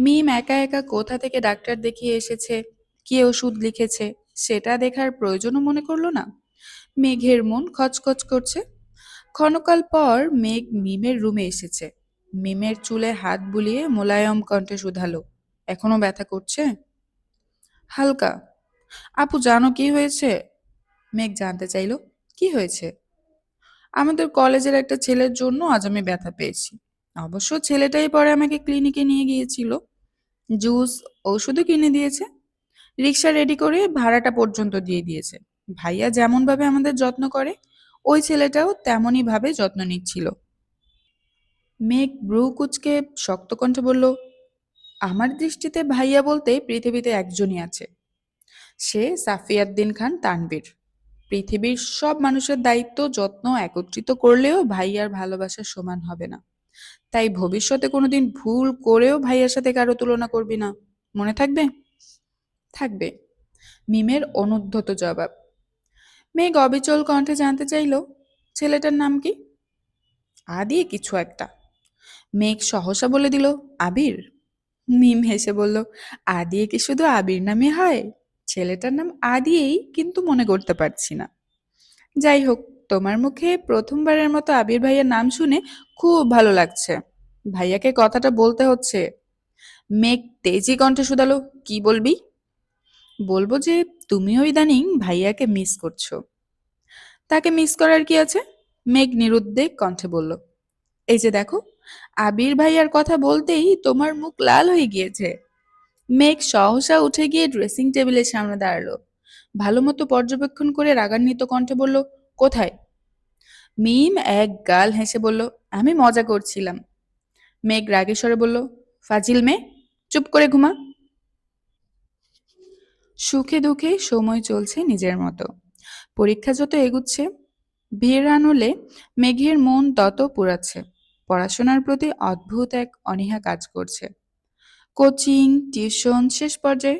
মিম একা একা কোথা থেকে ডাক্তার দেখিয়ে এসেছে? কি ওষুধ লিখেছে? সেটা দেখার প্রয়োজনও মনে করল না। মেঘের মন খচখচ করছে। ক্ষণকাল পর মেঘ মিমের রুমে এসেছে। মিমের চুলে হাত বুলিয়ে মোলায়ম কণ্ঠে শুধালো। এখনও ব্যথা করছে? হালকা। আপু, জানো কি হয়েছে? মেঘ জানতে চাইলো, কি হয়েছে? আমাদের কলেজের একটা ছেলের জন্য আজ আমি ব্যথা পেয়েছি। অবশ্য ছেলেটাই পরে আমাকে ক্লিনিকে নিয়ে গিয়েছিল। জুস ওষুধও কিনে দিয়েছে। রিক্সা রেডি করে ভাড়াটা পর্যন্ত দিয়ে দিয়েছে। ভাইয়া যেমন ভাবে আমাদের যত্ন করে, ওই ছেলেটাও তেমনই ভাবে যত্ন নিচ্ছিল। মেঘ ব্রু কুচকে শক্ত কণ্ঠে বলল, আমার দৃষ্টিতে ভাইয়া বলতে পৃথিবীতে একজনই আছে। সে সাফিয়াদ্দিন খান তানবীর পৃথিবীর সব মানুষের দায়িত্ব, যত্ন একত্রিত করলেও ভাইয়ার ভালোবাসার সমান হবে না। তাই ভবিষ্যতে কোনোদিন ভুল করেও ভাইয়ার সাথে কারও তুলনা করবি না। মনে থাকবে? থাকবে। মিমের অনুদ্ধত জবাব। মেয়ে গবিচল কণ্ঠে জানতে চাইল, ছেলেটার নাম কি? আদি কিছু একটা। মেঘ সহসা বলে দিল, আবির? মিম হেসে বলল আদিয়ে কি শুধু আবির নামে হয়? ছেলেটার নাম আদিয়েই কিন্তু মনে করতে পারছি না। যাই হোক, তোমার মুখে প্রথমবারের মতো আবির ভাইয়ের নাম শুনে খুব ভালো লাগছে। ভাইয়াকে কথাটা বলতে হচ্ছে। মেঘ তেজি কণ্ঠে শুধালো, কি বলবি? বলব যে, তুমিও ইদানিং ভাইয়াকে মিস করছ। তাকে মিস করার কি আছে? মেঘ নিরুদ্বেগ কণ্ঠে বলল, এই যে দেখো, আবির ভাইয়ার কথা বলতেই তোমার মুখ লাল হয়ে গিয়েছে। মেঘ সহসা উঠে গিয়ে ড্রেসিং টেবিলের সামনে দাঁড়াল। ভালো মতো পর্যবেক্ষণ করে রাগান্বিত কণ্ঠে বলল, কোথায়? মিম এক গাল হেসে বলল, আমি মজা করছিলাম। মেঘ রাগেশ্বরে বলল, ফাজিল মেয়ে, চুপ করে ঘুমা। সুখে দুঃখে সময় চলছে নিজের মতো। পরীক্ষা যত এগুচ্ছে, বিয়ের আনলে মেঘের মন তত পুরাচ্ছে পড়াশোনার প্রতি অদ্ভুত এক অনীহা কাজ করছে। কোচিং, টিউশন শেষ পর্যায়ে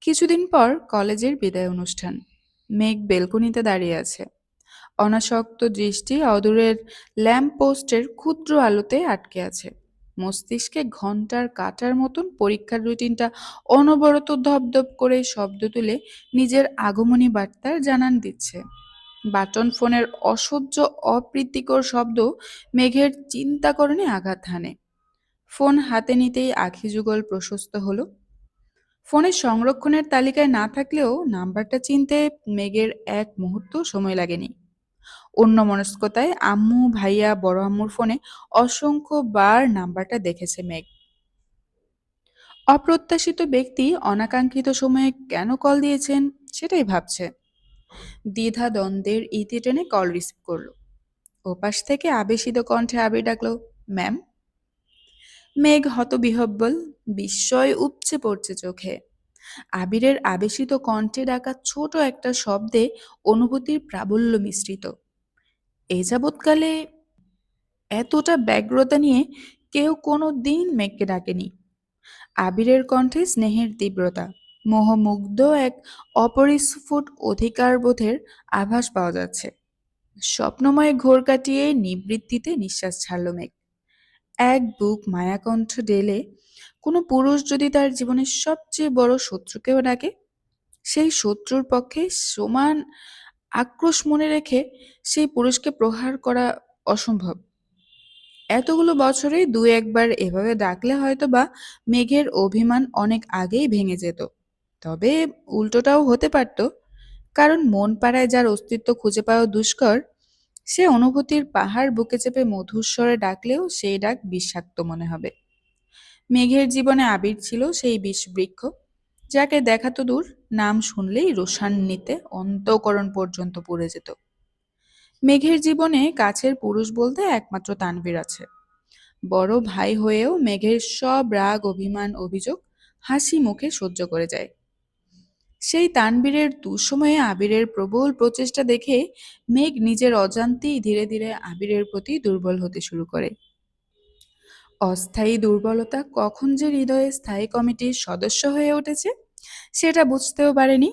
কিছুদিন পর কলেজের বিদায় অনুষ্ঠান। মেঘ বেলকনিতে দাঁড়িয়ে আছে। অনাসক্ত দৃষ্টি অদূরের ল্যাম্প পোস্টের ক্ষুদ্র আলোতে আটকে আছে। মস্তিষ্কে ঘণ্টার কাটার মতন পরীক্ষার রুটিনটা অনবরত ধপধপ করে শব্দ তুলে নিজের আগমনী বার্তার জানান দিচ্ছে। বাটন ফোনের অসহ্য, অপ্রীতিকর শব্দ মেঘের চিন্তাকরণে আঘাত হানে। ফোন হাতে নিতেই আখি যুগল প্রশস্ত হলো। ফোনের সংরক্ষণের তালিকায় না থাকলেও নাম্বারটা চিনতে মেঘের এক মুহূর্ত সময় লাগেনি। অন্য মনস্কতায় আম্মু, ভাইয়া, বড় আম্মুর ফোনে অসংখ্য বার নাম্বারটা দেখেছে মেঘ। অপ্রত্যাশিত ব্যক্তি অনাকাঙ্ক্ষিত সময়ে কেন কল দিয়েছেন সেটাই ভাবছে। দ্বিধা দ্বন্দ্বের ইতি টেনে কল রিসিভ করল। ওপাশ থেকে আবেশিত কণ্ঠে আবির ডাকলো, ম্যাম? মেঘ হতবিহব্বল বিস্ময় উপচে পড়ছে চোখে। আবিরের আবেশিত কণ্ঠে ডাকা ছোট একটা শব্দে অনুভূতির প্রাবল্য মিশ্রিত। এ যাবৎকালে এতটা ব্যগ্রতা নিয়ে কেউ কোনো দিন মেঘকে ডাকেনি। আবিরের কণ্ঠে স্নেহের তীব্রতা, মোহমুগ্ধ এক অপরিস্ফুট অধিকারবোধের আভাস পাওয়া যাচ্ছে। স্বপ্নময় ঘোর কাটিয়ে নিবৃত্তিতে নিঃশ্বাস ছাড়ল মেঘ। এক বুক মায়াকণ্ঠ ডেলে, কোনো পুরুষ যদি তার জীবনের সবচেয়ে বড় শত্রুকেও ডাকে, সেই শত্রুর পক্ষে সমান আক্রোশ মনে রেখে সেই পুরুষকে প্রহার করা অসম্ভব। এতগুলো বছরে দু একবার এভাবে ডাকলে হয়তো বা মেঘের অভিমান অনেক আগেই ভেঙে যেত। তবে উল্টোটাও হতে পারত, কারণ মন পাড়ায় যার অস্তিত্ব খুঁজে পাওয়া দুষ্কর সে অনুভূতির পাহাড় বুকে চেপে মধুর স্বরে ডাকলেও সেই ডাক বিষাক্ত মনে হবে। মেঘের জীবনে আবির ছিল সেই বিষবৃক্ষ, যাকে দেখা তো দূর, নাম শুনলেই রোষান্বিতে অন্তঃকরণ পর্যন্ত পড়ে যেত। মেঘের জীবনে কাছের পুরুষ বলতে একমাত্র তানভীর আছে। বড় ভাই হয়েও মেঘের সব রাগ, অভিমান, অভিযোগ হাসি মুখে সহ্য করে যায়। সেই তানবীরের দুঃসময়ে আবিরের প্রবল প্রচেষ্টা দেখে মেঘ নিজের অজান্তেই ধীরে ধীরে আবিরের প্রতি দুর্বল হতে শুরু করে। অস্থায়ী দুর্বলতা কখন যে হৃদয়ে স্থায়ী কমিটির সদস্য হয়ে উঠেছে, সেটা বুঝতেও পারেনি